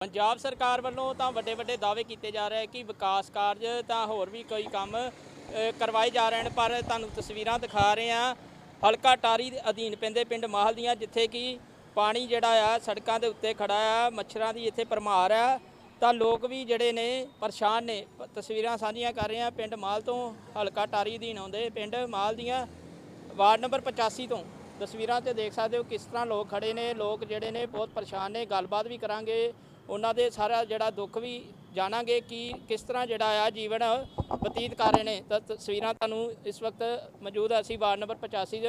ਪੰਜਾਬ ਸਰਕਾਰ ਵੱਲੋਂ ਤਾਂ ਵੱਡੇ ਵੱਡੇ ਦਾਅਵੇ ਕੀਤੇ ਜਾ ਰਹੇ ਕਿ ਵਿਕਾਸ ਕਾਰਜ ਤਾਂ ਹੋਰ ਵੀ ਕੋਈ ਕੰਮ ਕਰਵਾਏ ਜਾ ਰਹੇ ਨੇ, ਪਰ ਤੁਹਾਨੂੰ ਤਸਵੀਰਾਂ ਦਿਖਾ ਰਹੇ ਹਾਂ। ਹਲਕਾ ਟਾਰੀ ਦੇ ਅਧੀਨ ਪੈਂਦੇ ਪਿੰਡ ਮਾਹਲ ਦੀਆਂ, ਜਿੱਥੇ ਕਿ ਪਾਣੀ ਜਿਹੜਾ ਆ, ਸੜਕਾਂ ਦੇ ਉੱਤੇ ਖੜਾ ਆ, ਮੱਛਰਾਂ ਦੀ ਇੱਥੇ ਭਰਮਾਰ ਆ। ਤਾਂ ਲੋਕ ਵੀ ਜਿਹੜੇ ਨੇ ਪਰੇਸ਼ਾਨ ਨੇ। ਤਸਵੀਰਾਂ ਸਾਂਝੀਆਂ ਕਰ ਰਹੇ ਹਾਂ ਪਿੰਡ ਮਾਲ ਤੋਂ। ਹਲਕਾ ਟਾਰੀ ਅਧੀਨ ਆਉਂਦੇ ਪਿੰਡ ਮਾਲ ਦੀਆਂ। ਵਾਰਡ ਨੰਬਰ 85 ਤੋਂ। ਤਸਵੀਰਾਂ ਤੇ ਦੇਖ ਸਕਦੇ ਹੋ ਕਿਸ ਤਰ੍ਹਾਂ ਲੋਕ ਖੜੇ ਨੇ। ਲੋਕ ਜਿਹੜੇ ਨੇ ਬਹੁਤ ਪਰੇਸ਼ਾਨ ਨੇ। ਗੱਲਬਾਤ ਵੀ ਕਰਾਂਗੇ। ਉਹਨਾਂ ਦੇ ਸਾਰਾ ਜਿਹੜਾ ਦੁੱਖ ਵੀ ਜਾਣਾਂਗੇ ਕਿ ਕਿਸ ਤਰ੍ਹਾਂ ਜਿਹੜਾ ਆ ਜੀਵਨ ਬਤੀਤ ਕਰ ਰਹੇ ਨੇ। ਤਾਂ ਤਸਵੀਰਾਂ ਤੁਹਾਨੂੰ ਇਸ ਵਕਤ ਮੌਜੂਦ ਹਾਂ ਅਸੀਂ ਵਾਰਡ ਨੰਬਰ 85 'ਚ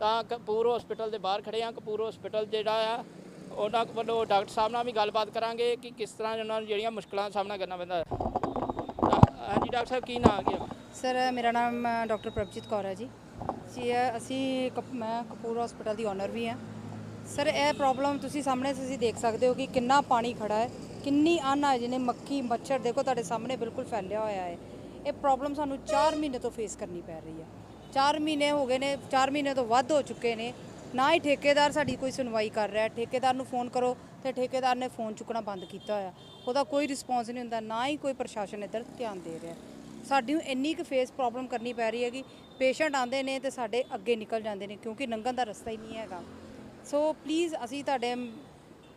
ਤਾਂ ਕਪੂਰ ਹਸਪੀਟਲ ਦੇ ਬਾਹਰ ਖੜੇ ਹਾਂ। ਕਪੂਰ ਹਸਪੀਟਲ ਜਿਹੜਾ ਆ, ਉਹਨਾਂ ਵੱਲੋਂ ਡਾਕਟਰ ਸਾਹਿਬ ਨਾਲ ਵੀ ਗੱਲਬਾਤ ਕਰਾਂਗੇ ਕਿ ਕਿਸ ਤਰ੍ਹਾਂ ਉਹਨਾਂ ਨੂੰ ਜਿਹੜੀਆਂ ਮੁਸ਼ਕਲਾਂ ਦਾ ਸਾਹਮਣਾ ਕਰਨਾ ਪੈਂਦਾ। ਹਾਂਜੀ, ਡਾਕਟਰ ਸਾਹਿਬ, ਕੀ ਨਾਮ ਹੈ ਸਰ, ਮੇਰਾ ਨਾਮ ਡਾਕਟਰ ਪ੍ਰਭਜੀਤ ਕੌਰ ਹੈ ਜੀ। ਜੀ ਅਸੀਂ ਕਪ- ਮੈਂ ਕਪੂਰ ਹਸਪੀਟਲ ਦੀ ਓਨਰ ਵੀ ਹਾਂ। ਸਰ, ਇਹ ਪ੍ਰੋਬਲਮ ਤੁਸੀਂ ਸਾਹਮਣੇ ਤੁਸੀਂ ਦੇਖ ਸਕਦੇ ਹੋ ਕਿ ਕਿੰਨਾ ਪਾਣੀ ਖੜਾ ਹੈ, ਕਿੰਨੀ ਅੰਨ ਆ ਜਿਹਨੇ ਮੱਖੀ ਮੱਛਰ ਦੇਖੋ ਤੁਹਾਡੇ ਸਾਹਮਣੇ ਬਿਲਕੁਲ ਫੈਲਿਆ ਹੋਇਆ ਹੈ। ਇਹ ਪ੍ਰੋਬਲਮ ਸਾਨੂੰ 4 ਮਹੀਨੇ ਤੋਂ ਫੇਸ ਕਰਨੀ ਪੈ ਰਹੀ ਹੈ। 4 ਮਹੀਨੇ ਹੋ ਗਏ ਨੇ 4 ਮਹੀਨੇ ਤੋਂ ਵੱਧ ਹੋ ਚੁੱਕੇ ਨੇ। ਨਾ ਹੀ ਠੇਕੇਦਾਰ ਸਾਡੀ ਕੋਈ ਸੁਣਵਾਈ ਕਰ ਰਿਹਾ ਠੇਕੇਦਾਰ ਨੂੰ ਫੋਨ ਕਰੋ ਤੇ ਠੇਕੇਦਾਰ ਨੇ ਫੋਨ ਚੁੱਕਣਾ ਬੰਦ ਕੀਤਾ ਹੋਇਆ। ਉਹਦਾ ਕੋਈ ਰਿਸਪੌਂਸ ਨਹੀਂ ਹੁੰਦਾ, ਨਾ ਹੀ ਕੋਈ ਪ੍ਰਸ਼ਾਸਨ ਇੱਧਰ ਧਿਆਨ ਦੇ ਰਿਹਾ ਸਾਡੀ ਨੂੰ ਇੰਨੀ ਕੁ ਫੇਸ ਪ੍ਰੋਬਲਮ ਕਰਨੀ ਪੈ ਰਹੀ ਹੈ ਕਿ ਪੇਸ਼ੈਂਟ ਆਉਂਦੇ ਨੇ ਤੇ ਸਾਡੇ ਅੱਗੇ ਨਿਕਲ ਜਾਂਦੇ ਨੇ, ਕਿਉਂਕਿ ਲੰਘਣ ਦਾ ਰਸਤਾ ਹੀ ਨਹੀਂ ਹੈਗਾ। ਸੋ ਪਲੀਜ਼ ਅਸੀਂ ਤੁਹਾਡੇ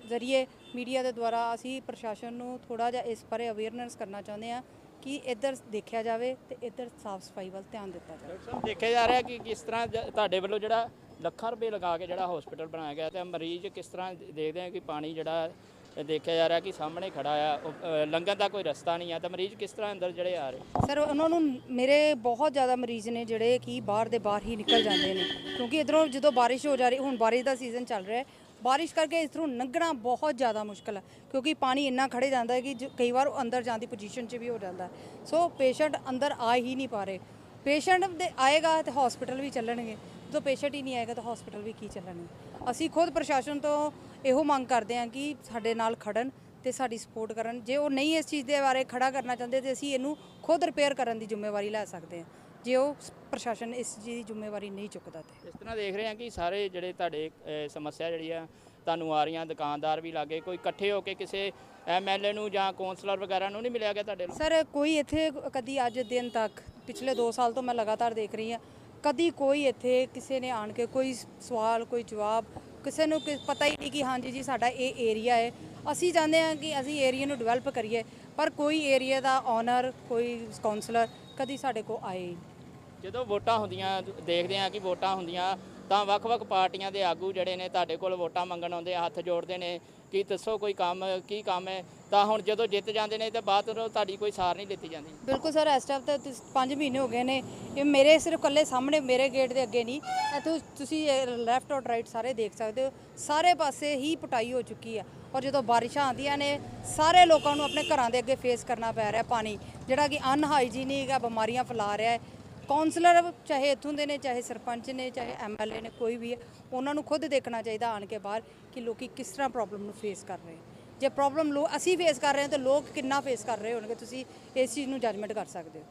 ਜ਼ਰੀਏ ਮੀਡੀਆ ਦੇ ਦੁਆਰਾ ਅਸੀਂ ਪ੍ਰਸ਼ਾਸਨ ਨੂੰ ਥੋੜਾ ਜਿਹਾ ਇਸ ਬਾਰੇ ਅਵੇਅਰਨੈਸ ਕਰਨਾ ਚਾਹੁੰਦੇ ਹਾਂ ਕਿ ਇੱਧਰ ਦੇਖਿਆ ਜਾਵੇ ਤੇ ਇੱਧਰ ਸਾਫ਼ ਸਫ਼ਾਈ ਵੱਲ ਧਿਆਨ ਦਿੱਤਾ ਜਾਵੇ। ਡਾਕਟਰ ਸਾਹਿਬ, ਦੇਖਿਆ ਜਾ ਰਿਹਾ ਕਿ ਕਿਸ ਤਰ੍ਹਾਂ ਤੁਹਾਡੇ ਵੱਲੋਂ ਜਿਹੜਾ ਲੱਖਾਂ ਰੁਪਏ ਲਗਾ ਕੇ ਜਿਹੜਾ ਹਸਪੀਟਲ ਬਣਾਇਆ ਗਿਆ ਤੇ ਮਰੀਜ਼ ਕਿਸ ਤਰ੍ਹਾਂ ਦੇਖਦੇ ਆ ਕਿ ਪਾਣੀ ਜਿਹੜਾ ਦੇਖਿਆ ਜਾ ਰਿਹਾ ਕਿ ਸਾਹਮਣੇ ਖੜਾ ਆ ਲੰਘਣ ਦਾ ਕੋਈ ਰਸਤਾ ਨਹੀਂ ਆ, ਤਾਂ ਮਰੀਜ਼ ਕਿਸ ਤਰ੍ਹਾਂ ਅੰਦਰ ਜਿਹੜੇ ਆ ਰਹੇ? ਸਰ, ਉਹਨਾਂ ਨੂੰ ਮੇਰੇ ਬਹੁਤ ਜ਼ਿਆਦਾ ਮਰੀਜ਼ ਨੇ ਜਿਹੜੇ ਕਿ ਬਾਹਰ ਦੇ ਬਾਹਰ ਹੀ ਨਿਕਲ ਜਾਂਦੇ ਨੇ, ਕਿਉਂਕਿ ਇਧਰੋਂ ਜਦੋਂ ਬਾਰਿਸ਼ ਹੋ ਜਾ ਰਹੀ, ਹੁਣ ਬਾਰਿਸ਼ ਦਾ ਸੀਜ਼ਨ ਚੱਲ ਰਿਹਾ ਹੈ, ਬਾਰਿਸ਼ ਕਰਕੇ ਇਧਰੋਂ ਲੰਘਣਾ ਬਹੁਤ ਜ਼ਿਆਦਾ ਮੁਸ਼ਕਲ ਹੈ ਕਿਉਂਕਿ ਪਾਣੀ ਇੰਨਾ ਖੜੇ ਜਾਂਦਾ ਹੈ ਕਿ ਜ- ਕਈ ਵਾਰ ਉਹ ਅੰਦਰ ਜਾਣ ਦੀ ਪੋਜੀਸ਼ਨ 'ਚ ਵੀ ਹੋ ਜਾਂਦਾ ਸੋ ਪੇਸ਼ੈਂਟ ਅੰਦਰ ਆ ਹੀ ਨਹੀਂ ਪਾ ਰਹੇ। ਪੇਸ਼ੈਂਟ ਦੇ ਆਏਗਾ ਤੇ ਹਸਪੀਟਲ ਵੀ ਚੱਲਣਗੇ, ਜਦੋਂ ਪੇਸ਼ੈਂਟ ਹੀ ਨਹੀਂ ਆਏਗਾ ਤਾਂ ਹਸਪੀਟਲ ਵੀ ਕੀ ਚੱਲਣਗੇ? ਅਸੀਂ ਖੁਦ ਪ੍ਰਸ਼ਾਸਨ ਤੋਂ ਇਹੋ ਮੰਗ ਕਰਦੇ ਹਾਂ ਕਿ ਸਾਡੇ ਨਾਲ ਖੜਨ ਤੇ ਸਾਡੀ ਸਪੋਰਟ ਕਰਨ। ਜੇ ਉਹ ਨਹੀਂ ਇਸ ਚੀਜ਼ ਦੇ ਬਾਰੇ ਖੜਾ ਕਰਨਾ ਚਾਹੁੰਦੇ ਤੇ ਅਸੀਂ ਇਹਨੂੰ ਖੁਦ ਰਿਪੇਅਰ ਕਰਨ ਦੀ ਜ਼ਿੰਮੇਵਾਰੀ ਲੈ ਸਕਦੇ ਹਾਂ। ਜੇ ਉਹ ਪ੍ਰਸ਼ਾਸਨ ਇਸ ਚੀਜ਼ ਦੀ ਜ਼ਿੰਮੇਵਾਰੀ ਨਹੀਂ ਚੁੱਕਦਾ ਤੇ। ਇਸ ਤਰ੍ਹਾਂ ਦੇਖ ਰਹੇ ਆ ਕਿ ਸਾਰੇ ਜਿਹੜੇ ਤੁਹਾਡੇ ਸਮੱਸਿਆ ਜਿਹੜੀ ਆ ਤੁਹਾਨੂੰ ਆ ਰਹੀਆਂ ਦੁਕਾਨਦਾਰ ਵੀ ਲਾਗੇ ਕੋਈ ਇਕੱਠੇ ਹੋ ਕੇ ਕਿਸੇ ਐਮਐਲਏ ਨੂੰ ਜਾਂ ਕੌਂਸਲਰ ਵਗੈਰਾ ਨੂੰ ਨਹੀਂ ਮਿਲਿਆ ਗਿਆ ਤੁਹਾਡੇ ਨੂੰ? ਸਰ ਕੋਈ ਇੱਥੇ ਕਦੀ ਅੱਜ ਦਿਨ ਤੱਕ ਪਿਛਲੇ 2 ਸਾਲ ਤੋਂ ਮੈਂ ਲਗਾਤਾਰ ਦੇਖ ਰਹੀ ਹਾਂ ਕਦੀ ਕੋਈ ਇੱਥੇ ਕਿਸੇ ਨੇ ਆਣ ਕੇ ਕੋਈ ਸਵਾਲ ਕੋਈ ਜਵਾਬ ਕਿਸੇ ਨੂੰ ਕਿ- ਪਤਾ ਹੀ ਨਹੀਂ ਕਿ ਹਾਂਜੀ ਜੀ ਸਾਡਾ ਇਹ ਏਰੀਆ ਹੈ ਅਸੀਂ ਚਾਹੁੰਦੇ ਹਾਂ ਕਿ ਅਸੀਂ ਏਰੀਆ ਨੂੰ ਡਿਵੈਲਪ ਕਰੀਏ, ਪਰ ਕੋਈ ਏਰੀਆ ਦਾ ਓਨਰ ਕੋਈ ਕਾਉਂਸਲਰ ਕਦੀ ਸਾਡੇ ਕੋਲ ਆਏ ਹੀ ਨਹੀਂ। ਜਦੋਂ ਵੋਟਾਂ ਹੁੰਦੀਆਂ, ਦੇਖਦੇ ਆ ਕਿ ਵੋਟਾਂ ਹੁੰਦੀਆਂ, ਤਾਂ ਵੱਖ-ਵੱਖ ਪਾਰਟੀਆਂ ਦੇ ਆਗੂ ਜਿਹੜੇ ਨੇ ਤੁਹਾਡੇ ਕੋਲ ਵੋਟਾਂ ਮੰਗਣ ਆਉਂਦੇ ਆ ਹੱਥ ਜੋੜਦੇ ਨੇ ਕੀ ਦੱਸੋ ਕੋਈ ਕੰਮ, ਕੀ ਕੰਮ ਹੈ? ਤਾਂ ਹੁਣ ਜਦੋਂ ਜਿੱਤ ਜਾਂਦੇ ਨੇ ਤੇ ਬਾਅਦ ਵਿੱਚ ਤੁਹਾਡੀ ਕੋਈ ਸਾਰ ਨਹੀਂ ਲਿੱਤੀ ਜਾਂਦੀ। ਬਿਲਕੁਲ ਸਰ, ਇਸ ਟਾਈਮ ਤਾਂ 5 ਮਹੀਨੇ ਹੋ ਗਏ ਨੇ। ਇਹ ਮੇਰੇ ਸਿਰਫ ਇਕੱਲੇ ਸਾਹਮਣੇ, ਮੇਰੇ ਗੇਟ ਦੇ ਅੱਗੇ ਨਹੀਂ। ਇੱਥੋਂ ਤੁਸੀਂ ਲੈਫਟ ਔਰ ਰਾਈਟ ਸਾਰੇ ਦੇਖ ਸਕਦੇ ਹੋ। ਸਾਰੇ ਪਾਸੇ ਹੀ ਪਟਾਈ ਹੋ ਚੁੱਕੀ ਆ। ਔਰ ਜਦੋਂ ਬਾਰਿਸ਼ਾਂ ਆਉਂਦੀਆਂ ਨੇ, ਸਾਰੇ ਲੋਕਾਂ ਨੂੰ ਆਪਣੇ ਘਰਾਂ ਦੇ ਅੱਗੇ ਫੇਸ ਕਰਨਾ ਪੈ ਰਿਹਾ ਪਾਣੀ। ਜਿਹੜਾ ਕਿ ਅਨਹਾਈਜੀਨਿਕ ਆ, ਬਿਮਾਰੀਆਂ ਫੈਲਾ ਰਿਹਾ ਹੈ। ਕਾਉਂਸਲਰ ਚਾਹੇ ਇੱਥੋਂ ਦੇ ਨੇ, ਚਾਹੇ ਸਰਪੰਚ ਨੇ, ਚਾਹੇ ਐਮਐਲਏ ਨੇ, ਕੋਈ ਵੀ ਹੈ, ਉਹਨਾਂ ਨੂੰ ਖੁਦ ਦੇਖਣਾ ਚਾਹੀਦਾ ਆਣ ਕੇ ਬਾਹਰ ਕਿ ਲੋਕੀ ਕਿਸ ਤਰ੍ਹਾਂ ਪ੍ਰੋਬਲਮ ਨੂੰ ਫੇਸ ਕਰ ਰਹੇ ਜੇ ਪ੍ਰੋਬਲਮ ਲੋ, ਅਸੀਂ ਫੇਸ ਕਰ ਰਹੇ ਹਾਂ ਤਾਂ ਲੋਕ ਕਿੰਨਾ ਫੇਸ ਕਰ ਰਹੇ ਹੋਣਗੇ, ਤੁਸੀਂ ਇਸ ਚੀਜ਼ ਨੂੰ ਜੱਜਮੈਂਟ ਕਰ ਸਕਦੇ ਹੋ।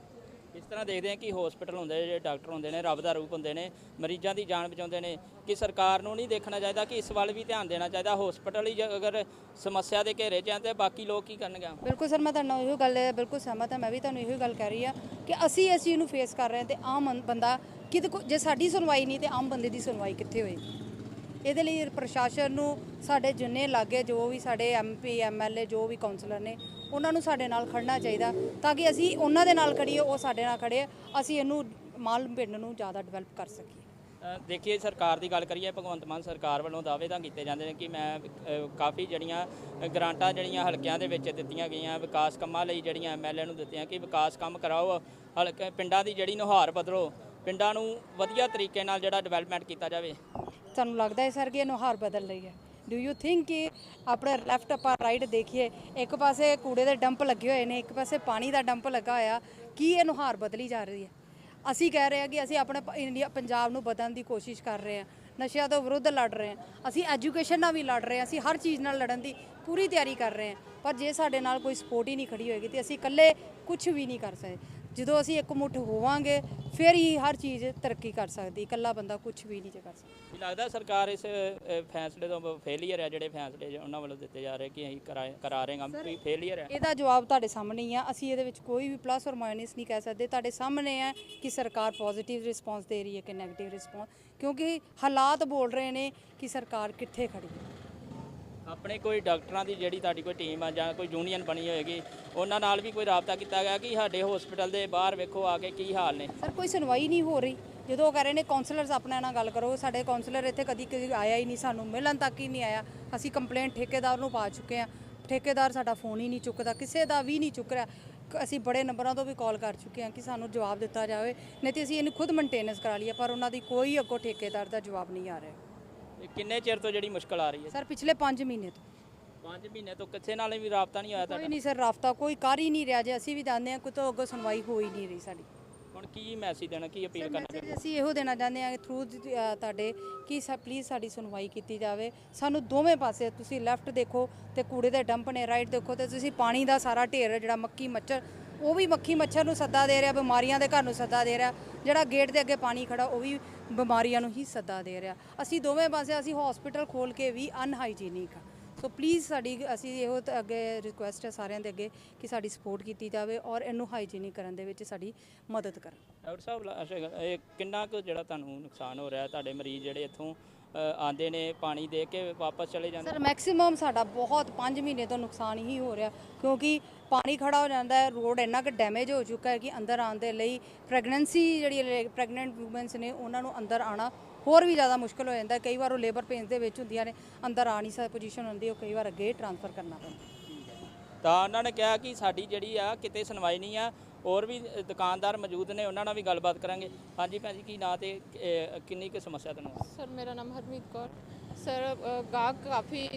ਇਸ ਤਰ੍ਹਾਂ ਦੇਖਦੇ ਆ ਕਿ ਹਸਪੀਟਲ ਹੁੰਦੇ ਜਿਹੜੇ ਡਾਕਟਰ ਹੁੰਦੇ ਨੇ, ਰੱਬ ਦਾ ਰੂਪ ਹੁੰਦੇ ਨੇ, ਮਰੀਜ਼ਾਂ ਦੀ ਜਾਨ ਬਚਾਉਂਦੇ ਨੇ, ਕਿ ਸਰਕਾਰ ਨੂੰ ਨਹੀਂ ਦੇਖਣਾ ਚਾਹੀਦਾ ਕਿ ਇਸ ਵੱਲ ਵੀ ਧਿਆਨ ਦੇਣਾ ਚਾਹੀਦਾ ਹਸਪੀਟਲ ਹੀ ਜੇ ਅਗਰ ਸਮੱਸਿਆ ਦੇ ਘੇਰੇ 'ਚ ਆ ਤੇ ਬਾਕੀ ਲੋਕ ਕੀ ਕਰਨਗੇ ਬਿਲਕੁਲ ਸਰ, ਮੈਂ ਤੁਹਾਨੂੰ ਇਹੋ ਗੱਲ, ਬਿਲਕੁਲ ਸਹਿਮਤ ਹਾਂ, ਮੈਂ ਵੀ ਤੁਹਾਨੂੰ ਇਹੋ ਗੱਲ ਕਹਿ ਰਹੀ ਹਾਂ ਕਿ ਅਸੀਂ ਇਸ ਚੀਜ਼ ਨੂੰ ਫੇਸ ਕਰ ਰਹੇ ਹਾਂ ਤੇ ਆਮ ਬੰਦਾ ਕਿਤੇ ਕੋ- ਜੇ ਸਾਡੀ ਸੁਣਵਾਈ ਨਹੀਂ ਤੇ ਆਮ ਬੰਦੇ ਦੀ ਸੁਣਵਾਈ ਕਿੱਥੇ ਹੋਏਗੀ? ਇਹਦੇ ਲਈ ਪ੍ਰਸ਼ਾਸਨ ਨੂੰ ਸਾਡੇ ਜਿੰਨੇ ਲਾਗੇ ਜੋ ਵੀ ਸਾਡੇ ਐਮਪੀ ਐਮਐਲਏ ਜੋ ਵੀ ਕਾਉਂਸਲਰ ਨੇ ਉਹਨਾਂ ਨੂੰ ਸਾਡੇ ਨਾਲ ਖੜਨਾ ਚਾਹੀਦਾ ਤਾਂ ਕਿ ਅਸੀਂ ਉਹਨਾਂ ਦੇ ਨਾਲ ਖੜੀਏ ਉਹ ਸਾਡੇ ਨਾਲ ਖੜੇ ਅਸੀਂ ਇਹਨੂੰ ਮਾਲ ਪਿੰਡ ਨੂੰ ਜ਼ਿਆਦਾ ਡਿਵੈਲਪ ਕਰ ਸਕੀਏ। ਦੇਖੀਏ ਸਰਕਾਰ ਦੀ ਗੱਲ ਕਰੀਏ ਭਗਵੰਤ ਮਾਨ ਸਰਕਾਰ ਵੱਲੋਂ ਦਾਅਵੇ ਤਾਂ ਕੀਤੇ ਜਾਂਦੇ ਨੇ ਕਿ ਮੈਂ ਕਾਫੀ ਜਿਹੜੀਆਂ ਅ, ਗ੍ਰਾਂਟਾਂ ਜਿਹੜੀਆਂ ਹਲਕਿਆਂ ਦੇ ਵਿੱਚ ਦਿੱਤੀਆਂ ਗਈਆਂ ਵਿਕਾਸ ਕੰਮਾਂ ਲਈ ਜਿਹੜੀਆਂ ਐਮਐਲਏ ਨੂੰ ਦਿੱਤੀਆਂ ਕਿ ਵਿਕਾਸ ਕੰਮ ਕਰਾਓ ਹਲਕੇ ਪਿੰਡਾਂ ਦੀ ਜਿਹੜੀ ਨੁਹਾਰ ਬਦਲੋ ਪਿੰਡਾਂ ਨੂੰ ਵਧੀਆ ਤਰੀਕੇ ਨਾਲ ਜਿਹੜਾ ਡਿਵੈਲਪਮੈਂਟ ਕੀਤਾ ਜਾਵੇ। ਸਾਨੂੰ ਲੱਗਦਾ ਹੈ, ਸਰ, ਕਿ ਇਹ ਨੁਹਾਰ ਬਦਲ ਰਹੀ ਹੈ। ਡੂ ਯੂ ਥਿੰਕ ਕਿ ਆਪਣੇ ਲੈਫਟ ਆਪਾਂ ਰਾਈਟ ਦੇਖੀਏ, ਇੱਕ ਪਾਸੇ ਕੂੜੇ ਦੇ ਡੰਪ ਲੱਗੇ ਹੋਏ ਨੇ, ਇੱਕ ਪਾਸੇ ਪਾਣੀ ਦਾ ਡੰਪ ਲੱਗਾ ਹੋਇਆ, ਕੀ ਇਹ ਨੁਹਾਰ ਬਦਲੀ ਜਾ ਰਹੀ ਹੈ? ਅਸੀਂ ਕਹਿ ਰਹੇ ਹਾਂ ਕਿ ਅਸੀਂ ਆਪਣੇ ਇੰਡੀਆ, ਪੰਜਾਬ ਨੂੰ ਬਦਲਣ ਦੀ ਕੋਸ਼ਿਸ਼ ਕਰ ਰਹੇ ਹਾਂ। ਨਸ਼ਿਆਂ ਤੋਂ ਵਿਰੁੱਧ ਲੜ ਰਹੇ ਹਾਂ। ਅਸੀਂ ਐਜੂਕੇਸ਼ਨ ਨਾਲ ਵੀ ਲੜ ਰਹੇ ਹਾਂ। ਅਸੀਂ ਹਰ ਚੀਜ਼ ਨਾਲ ਲੜਨ ਦੀ ਪੂਰੀ ਤਿਆਰੀ ਕਰ ਰਹੇ ਹਾਂ। ਪਰ ਜੇ ਸਾਡੇ ਨਾਲ ਕੋਈ ਸਪੋਰਟ ਹੀ ਨਹੀਂ ਖੜੀ ਹੋਏਗੀ, ਤੇ ਅਸੀਂ ਇਕੱਲੇ ਕੁਝ ਵੀ ਨਹੀਂ ਕਰ ਸਕਦੇ। ਜਦੋਂ ਅਸੀਂ ਇੱਕਮੁੱਠ ਹੋਵਾਂਗੇ ਫਿਰ ਹੀ ਹਰ ਚੀਜ਼ ਤਰੱਕੀ ਕਰ ਸਕਦੀ ਇਕੱਲਾ ਬੰਦਾ ਕੁਝ ਵੀ ਨਹੀਂ ਕਰ ਸਕਦਾ। ਕੀ ਲੱਗਦਾ ਸਰਕਾਰ ਇਸ ਅ, ਫੈਸਲੇ ਤੋਂ ਫੇਲੀਅਰ ਹੈ ਜਿਹੜੇ ਫੈਸਲੇ ਉਹਨਾਂ ਵੱਲੋਂ ਦਿੱਤੇ ਜਾ ਰਹੇ ਕਿ ਅਸੀਂ ਕਰਾ- ਕਰਾ ਰਹੇ ਹਾਂ ਵੀ ਫੇਲੀਅਰ ਹੈ ਇਹਦਾ ਜਵਾਬ ਤੁਹਾਡੇ ਸਾਹਮਣੇ ਹੀ ਆ। ਅਸੀਂ ਇਹਦੇ ਵਿੱਚ ਕੋਈ ਵੀ ਪਲੱਸ ਔਰ ਮਾਈਨਸ ਨਹੀਂ ਕਹਿ ਸਕਦੇ। ਤੁਹਾਡੇ ਸਾਹਮਣੇ ਹੈ ਕਿ ਸਰਕਾਰ ਪੋਜ਼ਿਟਿਵ ਰਿਸਪੌਂਸ ਦੇ ਰਹੀ ਹੈ ਕਿ ਨੈਗੇਟਿਵ ਰਿਸਪੌਂਸ ਕਿਉਂਕਿ ਹਾਲਾਤ ਬੋਲ ਰਹੇ ਨੇ ਕਿ ਸਰਕਾਰ ਕਿੱਥੇ ਖੜੀ ਹੈ। ਆਪਣੇ ਕੋਈ ਡਾਕਟਰਾਂ ਦੀ ਜਿਹੜੀ ਤੁਹਾਡੀ ਕੋਈ ਟੀਮ ਆ ਜਾਂ ਕੋਈ ਯੂਨੀਅਨ ਬਣੀ ਹੋਏਗੀ, ਉਹਨਾਂ ਨਾਲ ਵੀ ਕੋਈ ਰਾਬਤਾ ਕੀਤਾ ਗਿਆ ਕਿ ਸਾਡੇ ਹਸਪੀਟਲ ਦੇ ਬਾਹਰ ਵੇਖੋ ਆ ਕੇ ਕੀ ਹਾਲ ਨੇ? ਸਰ, ਕੋਈ ਸੁਣਵਾਈ ਨਹੀਂ ਹੋ ਰਹੀ। ਜਦੋਂ ਉਹ ਕਹਿ ਰਹੇ ਨੇ ਕਾਉਂਸਲਰਸ ਆਪਣੇ ਨਾਲ ਗੱਲ ਕਰੋ, ਸਾਡੇ ਕਾਉਂਸਲਰ ਇੱਥੇ ਕਦੀ ਕਦੀ ਆਇਆ ਹੀ ਨਹੀਂ, ਸਾਨੂੰ ਮਿਲਣ ਤੱਕ ਹੀ ਨਹੀਂ ਆਇਆ। ਅਸੀਂ ਕੰਪਲੇਂਟ ਠੇਕੇਦਾਰ ਨੂੰ ਪਾ ਚੁੱਕੇ ਹਾਂ। ਠੇਕੇਦਾਰ ਸਾਡਾ ਫੋਨ ਹੀ ਨਹੀਂ ਚੁੱਕਦਾ, ਕਿਸੇ ਦਾ ਵੀ ਨਹੀਂ ਚੁੱਕ ਰਿਹਾ। ਅਸੀਂ ਬੜੇ ਨੰਬਰਾਂ ਤੋਂ ਵੀ ਕਾਲ ਕਰ ਚੁੱਕੇ ਹਾਂ ਕਿ ਸਾਨੂੰ ਜਵਾਬ ਦਿੱਤਾ ਜਾਵੇ, ਨਹੀਂ ਤੇ ਅਸੀਂ ਇਹਨੂੰ ਖੁਦ ਮੇਨਟੇਨੈਂਸ ਕਰਾ ਲਈਏ, ਪਰ ਉਹਨਾਂ ਦੀ ਕੋਈ ਅੱਗੋਂ ਠੇਕੇਦਾਰ ਦਾ ਜਵਾਬ ਨਹੀਂ ਆ ਰਿਹਾ। ਇਹ ਕਿੰਨੇ ਚਿਰ ਤੋਂ ਜਿਹੜੀ ਮੁਸ਼ਕਲ ਆ ਰਹੀ ਹੈ? ਸਰ ਪਿਛਲੇ 5 ਮਹੀਨੇ ਤੋਂ। 5 ਮਹੀਨੇ ਤੋਂ ਕਿਸੇ ਨਾਲ ਵੀ ਰਾਬਤਾ ਨਹੀਂ ਹੋਇਆ ਕੋਈ ਤੁਹਾਡਾ? ਨਹੀਂ ਸਰ ਰਾਫਤਾ ਕੋਈ ਕਰ ਹੀ ਨਹੀਂ ਰਿਹਾ ਜੇ ਅਸੀਂ ਵੀ ਜਾਂਦੇ ਹਾਂ ਕੋਈ ਤੋਂ ਅੱਗੋਂ ਸੁਣਵਾਈ ਹੋ ਹੀ ਨਹੀਂ ਰਹੀ ਸਾਡੀ। ਹੁਣ ਕੀ ਮੈਸੇਜ ਦੇਣਾ ਕੀ ਅਪੀਲ ਕਰਨਾ ਮੈਸੇਜ ਅਸੀਂ ਇਹੋ ਦੇਣਾ ਚਾਹੁੰਦੇ ਹਾਂ ਥਰੂ ਤੁਹਾਡੇ ਕਿ ਪਲੀਜ਼ ਸਾਡੀ ਸੁਣਵਾਈ ਕੀਤੀ ਜਾਵੇ। ਸਾਨੂੰ ਦੋਵੇਂ ਪਾਸੇ ਤੁਸੀਂ ਲੈਫਟ ਦੇਖੋ ਤੇ ਕੂੜੇ ਦੇ ਡੰਪ ਨੇ ਰਾਈਟ ਦੇਖੋ ਤੇ ਤੁਸੀਂ ਪਾਣੀ ਦਾ ਸਾਰਾ ਢੇਰ ਜਿਹੜਾ ਮੱਕੀ ਮੱਛਰ ਉਹ ਵੀ ਮੱਖੀ ਮੱਛਰ ਨੂੰ ਸੱਦਾ ਦੇ ਰਿਹਾ, ਬਿਮਾਰੀਆਂ ਦੇ ਘਰ ਨੂੰ ਸੱਦਾ ਦੇ ਰਿਹਾ, ਜਿਹੜਾ ਗੇਟ ਦੇ ਅੱਗੇ ਪਾਣੀ ਖੜਾ, ਉਹ ਵੀ ਬਿਮਾਰੀਆਂ ਨੂੰ ਹੀ ਸੱਦਾ ਦੇ ਰਿਹਾ। ਅਸੀਂ ਦੋਵੇਂ ਪਾਸੇ, ਅਸੀਂ ਹਸਪੀਟਲ ਖੋਲ ਕੇ ਵੀ ਅਨਹਾਈਜੀਨਿਕ ਆ। ਸੋ ਪਲੀਜ਼ ਸਾਡੀ, ਅਸੀਂ ਇਹੋ ਅੱਗੇ ਰਿਕੁਐਸਟ ਹੈ ਸਾਰਿਆਂ ਦੇ ਅੱਗੇ ਕਿ ਸਾਡੀ ਸਪੋਰਟ ਕੀਤੀ ਜਾਵੇ ਔਰ ਇਹਨੂੰ ਹਾਈਜੀਨਿਕ ਕਰਨ ਦੇ ਵਿੱਚ ਸਾਡੀ ਮਦਦ ਕਰਨ। ਡਾਕਟਰ ਸਾਹਿਬ ਇਹ ਕਿੰਨਾ ਕੁ ਜਿਹੜਾ ਤੁਹਾਨੂੰ ਨੁਕਸਾਨ ਹੋ ਰਿਹਾ, ਤੁਹਾਡੇ ਮਰੀਜ਼ ਜਿਹੜੇ ਇੱਥੋਂ ਅ, ਆਉਂਦੇ ਨੇ ਪਾਣੀ ਦੇ ਕੇ ਵਾਪਸ ਚਲੇ ਜਾਂਦੇ ਸਰ ਮੈਕਸਿਮਮ ਸਾਡਾ ਬਹੁਤ 5 ਮਹੀਨੇ ਤੋਂ ਨੁਕਸਾਨ ਹੀ ਹੋ ਰਿਹਾ ਕਿਉਂਕਿ ਪਾਣੀ ਖੜਾ ਹੋ ਜਾਂਦਾ ਹੈ ਰੋਡ ਇੰਨਾ ਕਿ ਡੈਮੇਜ ਹੋ ਚੁੱਕਾ ਹੈ ਕਿ ਅੰਦਰ ਆਉਣ ਦੇ ਲਈ ਪ੍ਰੈਗਨੈਂਸੀ ਜਿਹੜੀ ਪ੍ਰੈਗਨੈਂਟ ਵੂਮਨਸ ਨੇ ਉਹਨਾਂ ਨੂੰ ਅੰਦਰ ਆਣਾ ਹੋਰ ਵੀ ਜ਼ਿਆਦਾ ਮੁਸ਼ਕਲ ਹੋ ਜਾਂਦਾ। ਕਈ ਵਾਰ ਉਹ ਲੇਬਰ ਪੇਨਸ ਦੇ ਵਿੱਚ ਹੁੰਦੀਆਂ ਨੇ ਅੰਦਰ ਆ ਨਹੀਂ ਸਕਦੀ ਪੋਜੀਸ਼ਨ ਹੁੰਦੀ ਉਹ ਕਈ ਵਾਰ ਅੱਗੇ ਟ੍ਰਾਂਸਫਰ ਕਰਨਾ ਪੈਂਦਾ ਤਾਂ ਉਹਨਾਂ ਨੇ ਕਿਹਾ ਕਿ ਸਾਡੀ ਜਿਹੜੀ ਆ ਕਿਤੇ ਸੁਣਵਾਈ ਨਹੀਂ ਆ ਹੋਰ ਵੀ ਦੁਕਾਨਦਾਰ ਮੌਜੂਦ ਨੇ ਉਹਨਾਂ ਨਾਲ ਵੀ ਗੱਲਬਾਤ ਕਰਾਂਗੇ। ਹਾਂਜੀ ਭੈਣ ਜੀ ਕੀ ਨਾਂ ਤੇ ਕਿੰਨੀ ਕੁ ਸਮੱਸਿਆ ਤੁਹਾਨੂੰ ਸਰ ਮੇਰਾ ਨਾਮ ਹਰਮੀਤ ਕੌਰ। ਸਰ ਗਾਹਕ ਕਾਫੀ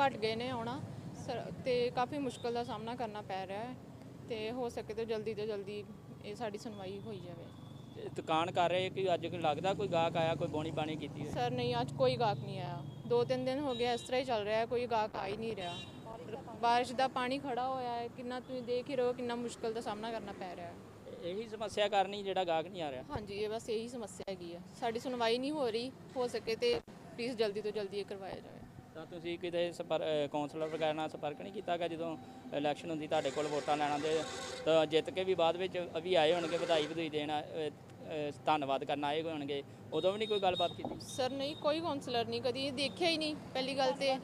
ਘਟ ਗਏ ਨੇ ਆਉਣਾ। ਸਰ ਤੇ ਕਾਫੀ ਮੁਸ਼ਕਲ ਦਾ ਸਾਹਮਣਾ ਕਰਨਾ ਪੈ ਰਿਹਾ ਹੈ। ਤੇ ਹੋ ਸਕੇ ਤਾਂ ਜਲਦੀ ਤੋਂ ਜਲਦੀ ਇਹ ਸਾਡੀ ਸੁਣਵਾਈ ਹੋਈ ਜਾਵੇ। ਦੁਕਾਨ ਕਰ ਰਹੇ ਕਿ ਅੱਜ ਕੋਈ ਲੱਗਦਾ ਕੋਈ ਗਾਹਕ ਆਇਆ ਕੋਈ ਬੋਣੀ ਬਾਣੀ ਕੀਤੀ ਸਰ ਨਹੀਂ ਅੱਜ ਕੋਈ ਗਾਹਕ ਨਹੀਂ ਆਇਆ। ਦੋ ਤਿੰਨ ਦਿਨ ਹੋ ਗਏ ਇਸ ਤਰ੍ਹਾਂ ਹੀ ਚੱਲ ਰਿਹਾ ਕੋਈ ਗਾਹਕ ਆ ਹੀ ਨਹੀਂ ਰਿਹਾ। ਬਾਰਿਸ਼ ਦਾ ਪਾਣੀ ਖੜਾ ਹੋਇਆ ਹੈ ਕਿੰਨਾ ਤੁਸੀਂ ਦੇਖ ਹੀ ਰਹੇ ਹੋ ਕਿੰਨਾ ਮੁਸ਼ਕਲ ਦਾ ਸਾਹਮਣਾ ਕਰਨਾ ਪੈ ਰਿਹਾ ਹੈ। ਇਹੀ ਸਮੱਸਿਆ ਕਰਨੀ ਜਿਹੜਾ ਗਾਹਕ ਨਹੀਂ ਆ ਰਿਹਾ। ਹਾਂਜੀ ਇਹ ਬਸ ਇਹੀ ਸਮੱਸਿਆ ਹੈਗੀ ਹੈ ਸਾਡੀ ਸੁਣਵਾਈ ਨਹੀਂ ਹੋ ਰਹੀ ਹੋ ਸਕੇ ਤੇ ਪਲੀਜ਼ ਜਲਦੀ ਤੋਂ ਜਲਦੀ ਇਹ ਕਰਵਾਇਆ ਜਾਵੇ। ਤਾਂ ਤੁਸੀਂ ਕਿਤੇ ਕੌਂਸਲਰ ਵਗੈਰਾ ਨਾਲ ਸੰਪਰਕ ਨਹੀਂ ਕੀਤਾ ਗਾ ਜਦੋਂ ਇਲੈਕਸ਼ਨ ਹੁੰਦੀ ਤੁਹਾਡੇ ਕੋਲ ਵੋਟਾਂ ਲੈਣ ਆਉਂਦੇ ਤਾਂ ਜਿੱਤ ਕੇ ਵੀ ਬਾਅਦ ਵਿੱਚ ਵੀ ਆਏ ਹੋਣਗੇ ਵਧਾਈ ਵਧਾਈ ਦੇਣ ਅ, ਅ, ਧੰਨਵਾਦ ਕਰਨ ਆਏ ਹੋਣਗੇ। ਉਦੋਂ ਵੀ ਨਹੀਂ ਕੋਈ ਗੱਲਬਾਤ ਕੀਤੀ? ਸਰ ਨਹੀਂ ਕੋਈ ਕਾਉਂਸਲਰ ਨਹੀਂ ਕਦੀ ਦੇਖਿਆ ਹੀ ਨਹੀਂ ਪਹਿਲੀ ਗੱਲ ਤੇ।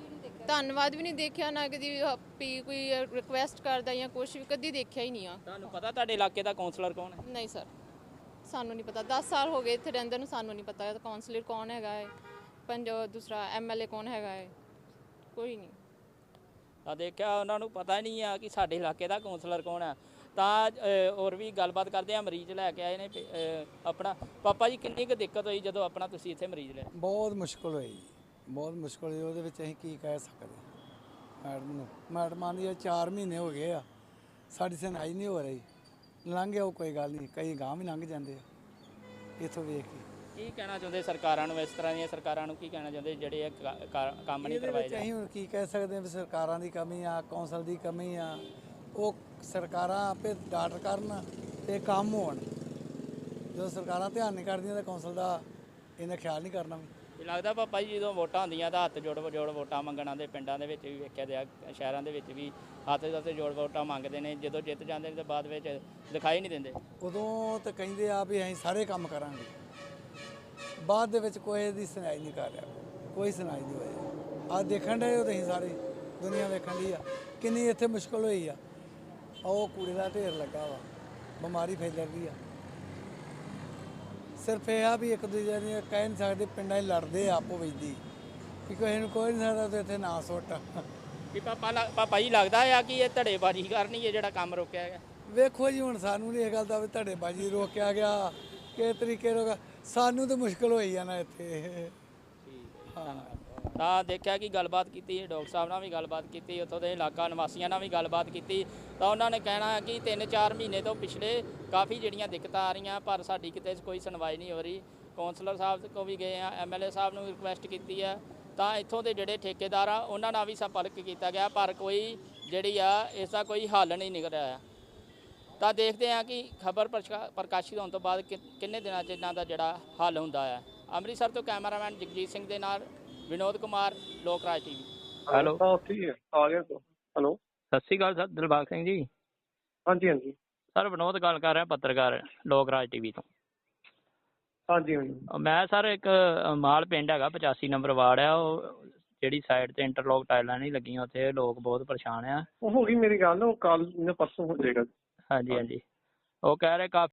ਧੰਨਵਾਦ ਵੀ ਨਹੀਂ ਦੇਖਿਆ ਨਾ ਕਦੀ ਵੀ ਕੋਈ ਰਿਕੁਐਸਟ ਕਰਦਾ ਜਾਂ ਕੁਝ ਵੀ ਕਦੀ ਦੇਖਿਆ ਹੀ ਨਹੀਂ ਆ। ਤੁਹਾਨੂੰ ਪਤਾ ਤੁਹਾਡੇ ਇਲਾਕੇ ਦਾ ਕੌਂਸਲਰ ਕੌਣ ਹੈ? ਨਹੀਂ ਸਰ ਸਾਨੂੰ ਨਹੀਂ ਪਤਾ। 10 ਸਾਲ ਹੋ ਗਏ ਇੱਥੇ ਰਹਿੰਦੇ ਨੂੰ ਸਾਨੂੰ ਨਹੀਂ ਪਤਾ। ਕਾਉਂਸਲਰ ਕੌਣ ਹੈਗਾ ਹੈ? ਪੰਜ ਦੂਸਰਾ ਐਮਐਲਏ ਕੌਣ ਹੈਗਾ ਹੈ? ਕੋਈ ਨਹੀਂ। ਤਾਂ ਦੇਖਿਆ ਉਹਨਾਂ ਨੂੰ ਪਤਾ ਹੀ ਨਹੀਂ ਆ ਕਿ ਸਾਡੇ ਇਲਾਕੇ ਦਾ ਕੌਂਸਲਰ ਕੌਣ ਆ। ਤਾਂ ਹੋਰ ਵੀ ਗੱਲਬਾਤ ਕਰਦੇ ਆ ਮਰੀਜ਼ ਲੈ ਕੇ ਆਏ ਨੇ ਆਪਣਾ। ਪਾਪਾ ਜੀ ਕਿੰਨੀ ਕੁ ਦਿੱਕਤ ਹੋਈ ਜਦੋਂ ਆਪਣਾ ਤੁਸੀਂ ਇੱਥੇ ਮਰੀਜ਼ ਲਿਆ? ਬਹੁਤ ਮੁਸ਼ਕਲ ਹੋਈ। ਬਹੁਤ ਮੁਸ਼ਕਲ ਹੋਈ ਉਹਦੇ ਵਿੱਚ ਅਸੀਂ ਕੀ ਕਹਿ ਸਕਦੇ ਮੈਡਮ ਨੂੰ ਮੈਡਮਾਂ ਦੀ 4 ਮਹੀਨੇ ਹੋ ਗਏ ਆ ਸਾਡੀ ਸੁਣਾਈ ਨਹੀਂ ਹੋ ਰਹੀ। ਲੰਘ ਗਿਆ ਉਹ ਕੋਈ ਗੱਲ ਨਹੀਂ ਕਈ ਗਾਂ ਵੀ ਲੰਘ ਜਾਂਦੇ ਆ ਇੱਥੋਂ ਵੇਖ ਕੇ। ਕੀ ਕਹਿਣਾ ਚਾਹੁੰਦੇ ਸਰਕਾਰਾਂ ਨੂੰ ਇਸ ਤਰ੍ਹਾਂ ਦੀਆਂ ਸਰਕਾਰਾਂ ਨੂੰ ਕੀ ਕਹਿਣਾ ਚਾਹੁੰਦੇ ਜਿਹੜੇ ਇਹ ਕ- ਕ- ਕੰਮ ਨਹੀਂ ਇਹਦੇ ਕਰਵਾਏ ਵਿੱਚ ਜਾਂਦੇ ਅਸੀਂ ਹੁਣ ਕੀ ਕਹਿ ਸਕਦੇ ਹਾਂ ਵੀ ਸਰਕਾਰਾਂ ਦੀ ਕਮੀ ਆ ਕੌਂਸਲ ਦੀ ਕਮੀ ਆ ਉਹ ਸਰਕਾਰਾਂ ਆਪੇ ਡਾਟ ਕਰਨ ਤੇ ਕੰਮ ਹੋਣ। ਜਦੋਂ ਸਰਕਾਰਾਂ ਧਿਆਨ ਨਹੀਂ ਕਰਦੀਆਂ ਤਾਂ ਕੌਂਸਲ ਦਾ ਇਹਨਾਂ ਖਿਆਲ ਨਹੀਂ ਕਰਨਾ ਵੀ। ਇਹ ਲੱਗਦਾ ਪਾਪਾ ਜੀ ਜਦੋਂ ਵੋਟਾਂ ਹੁੰਦੀਆਂ ਤਾਂ ਹੱਥ ਜੋੜ ਜੋੜ ਵੋਟਾਂ ਮੰਗਣਾ ਦੇ ਪਿੰਡਾਂ ਦੇ ਵਿੱਚ ਵੀ ਵੇਖਿਆ ਗਿਆ ਸ਼ਹਿਰਾਂ ਦੇ ਵਿੱਚ ਵੀ ਹੱਥ ਹੱਥ ਜੋੜ ਵੋਟਾਂ ਮੰਗਦੇ ਨੇ, ਜਦੋਂ ਜਿੱਤ ਜਾਂਦੇ ਨੇ ਤਾਂ ਬਾਅਦ ਵਿੱਚ ਦਿਖਾਈ ਨਹੀਂ ਦਿੰਦੇ। ਉਦੋਂ ਤਾਂ ਕਹਿੰਦੇ ਆ ਵੀ ਅਸੀਂ ਸਾਰੇ ਕੰਮ ਕਰਾਂਗੇ। ਬਾਅਦ ਦੇ ਵਿੱਚ ਕੋਈ ਦੀ ਸੁਣਾਈ ਨਹੀਂ ਕਰ ਰਿਹਾ। ਕੋਈ ਸੁਣਾਈ ਨਹੀਂ ਹੋਇਆ ਆ ਦੇਖਣ ਡਏ ਹੋ ਤੁਸੀਂ ਸਾਰੇ, ਦੁਨੀਆ ਵੇਖਣ ਦੀ ਆ। ਕਿੰਨੀ ਇੱਥੇ ਮੁਸ਼ਕਲ ਹੋਈ ਆ। ਉਹ ਕੂੜੇ ਦਾ ਢੇਰ ਲੱਗਾ ਵਾ। ਬਿਮਾਰੀ ਫੈਲ ਰਹੀ ਆ। ਸਿਰਫ ਇਹ ਆ ਵੀ ਇੱਕ ਦੂਜੇ ਨੂੰ ਕਹਿ ਨਹੀਂ ਸਕਦੇ ਪਿੰਡਾਂ 'ਚ ਲੜਦੇ ਆ ਆਪੋ ਵਿੱਚ ਦੀ ਕਿ ਕਿਸੇ ਨੂੰ ਕੋਈ ਨਹੀਂ ਸਕਦਾ ਤੇ ਇੱਥੇ ਨਾ ਸੁੱਟ। ਵੀ ਪਾਪਾ ਲ- ਪਾਪਾ ਜੀ ਲੱਗਦਾ ਆ ਕਿ ਇਹ ਧੜੇਬਾਜ਼ੀ ਕਰਨੀ ਹੈ ਜਿਹੜਾ ਕੰਮ ਰੋਕਿਆ ਗਿਆ? ਵੇਖੋ ਜੀ ਹੁਣ ਸਾਨੂੰ ਨਹੀਂ ਇਹ ਗੱਲ ਦਾ ਵੀ ਤੁਹਾਡੇ ਬਾਜੀ ਰੋਕਿਆ ਗਿਆ ਕਿਸ ਤਰੀਕੇ ਰੋਕਿਆ ਸਾਨੂੰ ਤਾਂ ਮੁਸ਼ਕਲ ਹੋਈ ਨਾ ਇੱਥੇ। ਹਾਂ ਤਾਂ ਦੇਖਿਆ ਕਿ ਗੱਲਬਾਤ ਕੀਤੀ, ਡਾਕਟਰ ਸਾਹਿਬ ਨਾਲ ਵੀ ਗੱਲਬਾਤ ਕੀਤੀ, ਉੱਥੋਂ ਦੇ ਇਲਾਕਾ ਨਿਵਾਸੀਆਂ ਨਾਲ ਵੀ ਗੱਲਬਾਤ ਕੀਤੀ। ਤਾਂ ਉਹਨਾਂ ਨੇ ਕਹਿਣਾ ਕਿ 3-4 ਮਹੀਨੇ ਤੋਂ ਪਿਛਲੇ ਕਾਫੀ ਜਿਹੜੀਆਂ ਦਿੱਕਤਾਂ ਆ ਰਹੀਆਂ, ਪਰ ਸਾਡੀ ਕਿਤੇ ਕੋਈ ਸੁਣਵਾਈ ਨਹੀਂ ਹੋ ਰਹੀ। ਕੌਂਸਲਰ ਸਾਹਿਬ ਕੋ ਵੀ ਗਏ ਆ ਐਮਐਲਏ ਸਾਹਿਬ ਨੂੰ ਰਿਕੁਐਸਟ ਕੀਤੀ ਹੈ ਤਾਂ ਇੱਥੋਂ ਦੇ ਜਿਹੜੇ ਠੇਕੇਦਾਰ ਆ, ਉਹਨਾਂ ਨਾਲ ਵੀ ਸੰਪਰਕ ਕੀਤਾ ਗਿਆ, ਪਰ ਕੋਈ ਜਿਹੜੀ ਆ ਇਸ ਦਾ ਕੋਈ ਹੱਲ ਨਹੀਂ ਨਿਕਲ ਰਿਹਾ। ਤਾਂ ਦੇਖਦੇ ਹਾਂ ਕਿ ਖਬਰ ਪ੍ਰਕਾਸ਼ਿਤ ਹੋਣ ਤੋਂ ਬਾਅਦ ਕਿ- ਕਿੰਨੇ ਦਿਨਾਂ 'ਚ ਇਹਨਾਂ ਦਾ ਜਿਹੜਾ ਹੱਲ ਹੁੰਦਾ ਹੈ ਅੰਮ੍ਰਿਤਸਰ ਤੋਂ ਕੈਮਰਾਮੈਨ ਜਗਜੀਤ ਸਿੰਘ ਦੇ ਨਾਲ ਵਿਨੋਦ ਕੁਮਾਰ ਲੋਕ ਰਾਜ ਟੀਵੀ। ਹੈਲੋ। ਹਾਂ ਹੈ ਆ ਗਿਆ ਹੈਲੋ। ਸਤਿ ਸ਼੍ਰੀ ਅਕਾਲ ਸਰ ਦਿਲਬਾਗ ਸਿੰਘ ਜੀ। ਹਾਂਜੀ ਹਾਂਜੀ। ਸਰ ਵਿਨੋਦ ਗੱਲ ਕਰ ਰਿਹਾ ਪੱਤਰਕਾਰ ਲੋਕ ਰਾਜ ਟੀਵੀ ਤੋਂ। ਹਾਂਜੀ ਹਾਂਜੀ। ਮੈਂ ਸਰ ਇੱਕ ਮਾਲ ਪਿੰਡ ਹੈਗਾ 85 ਨੰਬਰ ਵਾਰਡ ਆ ਉਹ ਜਿਹੜੀ ਸਾਈਡ ਤੇ ਇੰਟਰਲੋਕ ਟਾਈਲਾਂ ਨਹੀਂ ਲੱਗੀਆਂ ਉੱਥੇ ਲੋਕ ਬਹੁਤ ਪਰੇਸ਼ਾਨ ਆ। ਉਹ ਹੋ ਗਈ ਮੇਰੀ ਗੱਲ ਉਹ ਕੱਲ ਨੇ ਪਰਸੋਂ ਹੋ ਜਾਏਗਾ। ਹਾਂਜੀ ਹਾਂਜੀ। ਉਹ ਕਹਿ ਰਹੇ ਕਾਫੀ